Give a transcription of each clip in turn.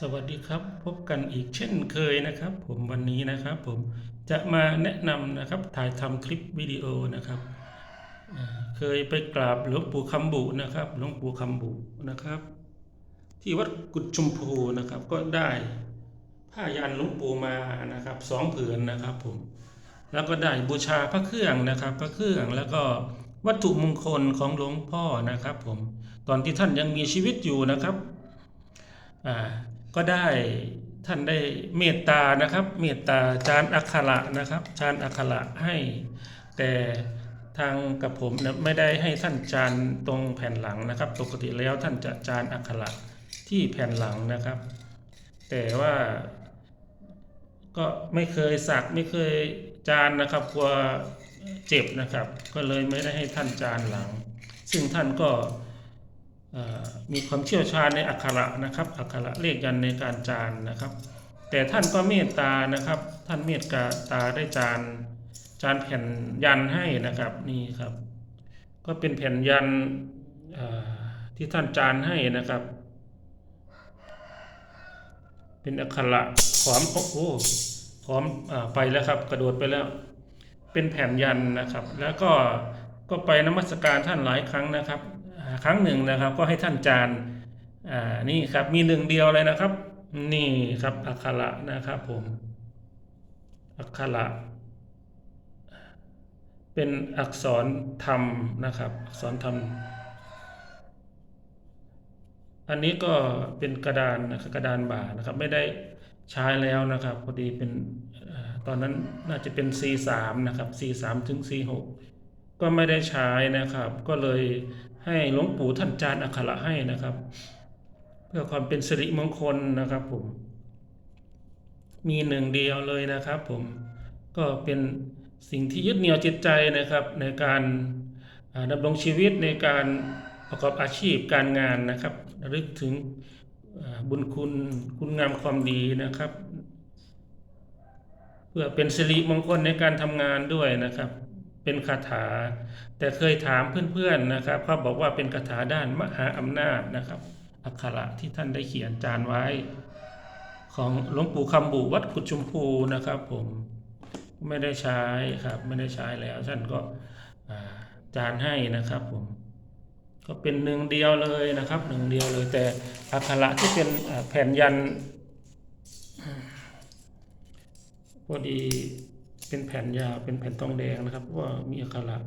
สวัสดีครับ พบกันอีกเช่นเคยนะครับ ผมวันนี้นะครับผมจะมาแนะนำนะครับถ่ายทำคลิปวิดีโอนะครับ เคยไปกราบหลวงปู่คำบุนะครับหลวงปู่คำบุนะครับ ที่วัดกุดชมพูนะครับก็ได้ผ้ายันหลวงปู่มานะครับสองผืนนะครับผมแล้วก็ได้บูชาพระเครื่องนะครับ พระเครื่องแล้วก็วัตถุมงคลของหลวงพ่อนะครับ ผมตอนที่ท่านยังมีชีวิตอยู่นะครับอ่า ก็ได้ท่านได้เมตตานะครับ เมตตาจานอักขระนะครับจานอักขระให้แต่ทางกับผมนะไม่ได้ให้ท่านจานตรงแผ่นหลังนะครับ ปกติแล้วท่านจะจานอักขระที่แผ่นหลังนะครับ แต่ว่าก็ไม่เคยสักไม่เคยจานนะครับกลัวเจ็บนะครับ ก็เลยไม่ได้ให้ท่านจานหลัง ซึ่งท่านก็ มีความเชี่ยวชาญในอักขระนะครับ อักขระเลขยันในการจานนะครับ แต่ท่านก็เมตตานะครับ ท่านเมตตาตาได้จานจานแผ่นยันให้นะครับนี่ครับ ก็เป็นแผ่นยันที่ท่านจานให้นะครับ เป็นอักขระขอมโอ้โหขอมอไปแล้วครับ กระโดดไปแล้ว เป็นแผ่นยันนะครับ แล้วก็ก็ไปนมัสการท่านหลายครั้งนะครับ ครั้งหนึ่งนะครับ ก็ให้ท่านจานอ่านี่ครับมีหนึ่งเดียวเลยนะครับ นี่ครับอักขระนะครับผมอักขระเป็นอักษรธรรมนะครับ อักษรธรรม อันนี้ก็เป็นกระดานนะครับกระดานบ่านะครับ ไม่ได้ใช้แล้วนะครับพอดีเป็นตอนนั้นน่าจะเป็น C3 นะครับ C3 ถึง C6 ก็ไม่ได้ใช้นะครับ ก็เลย ให้หลวงปู่ท่านจานอักขระให้นะครับ เพื่อความเป็นสิริมงคลนะครับผมมีหนึ่งเดียวเลยนะครับ ผมก็เป็นสิ่งที่ยึดเหนี่ยวจิตใจนะครับในการดำรงชีวิตในการประกอบอาชีพการงานนะครับระลึกถึงบุญคุณคุณงามความดีนะครับ เพื่อเป็นสิริมงคลในการทำงานด้วยนะครับ เป็นคาถา แต่เคยถามเพื่อนๆนะครับเขาบอกว่าเป็นคาถาด้านมหาอำนาจนะครับ อักขระที่ท่านได้เขียนจานไว้ ของหลวงปู่คำบุวัดกุดชุมพูนะครับ ผมไม่ได้ใช้ครับ ไม่ได้ใช้แล้วท่านก็จานให้นะครับผมก็เป็นหนึ่งเดียวเลยนะครับหนึ่งเดียวเลยแต่อักขระที่เป็นแผ่นยันพอดี เป็นแผ่นยาวเป็นแผ่นทองแดงนะครับว่ามีอักขระ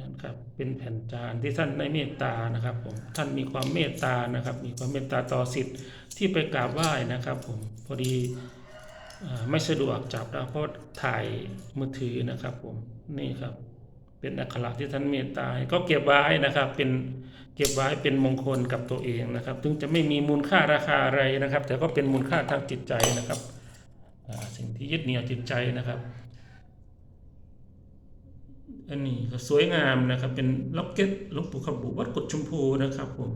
นะครับเป็นแผ่นจานที่ท่านได้เมตตานะครับผมท่านมีความเมตตานะครับ มีความเมตตาต่อสิทธิ์ที่ไปกราบไหว้นะครับผมพอดีไม่สะดวกจับแล้วเพราะถ่ายมือถือนะครับผมนี่ครับเป็นอักขระที่ท่านเมตตาก็เก็บไว้นะครับเป็นเก็บไว้เป็นมงคลกับตัวเองนะครับ ถึงจะไม่มีมูลค่าราคาอะไรนะครับ แต่ก็เป็นมูลค่าทางจิตใจนะครับ ที่ยึดเหนี่ยวจิตใจนะครับ อันนี้ก็สวยงามนะครับ เป็นล็อกเก็ตหลวงปู่ขบุวัดกุดชมพูนะครับผม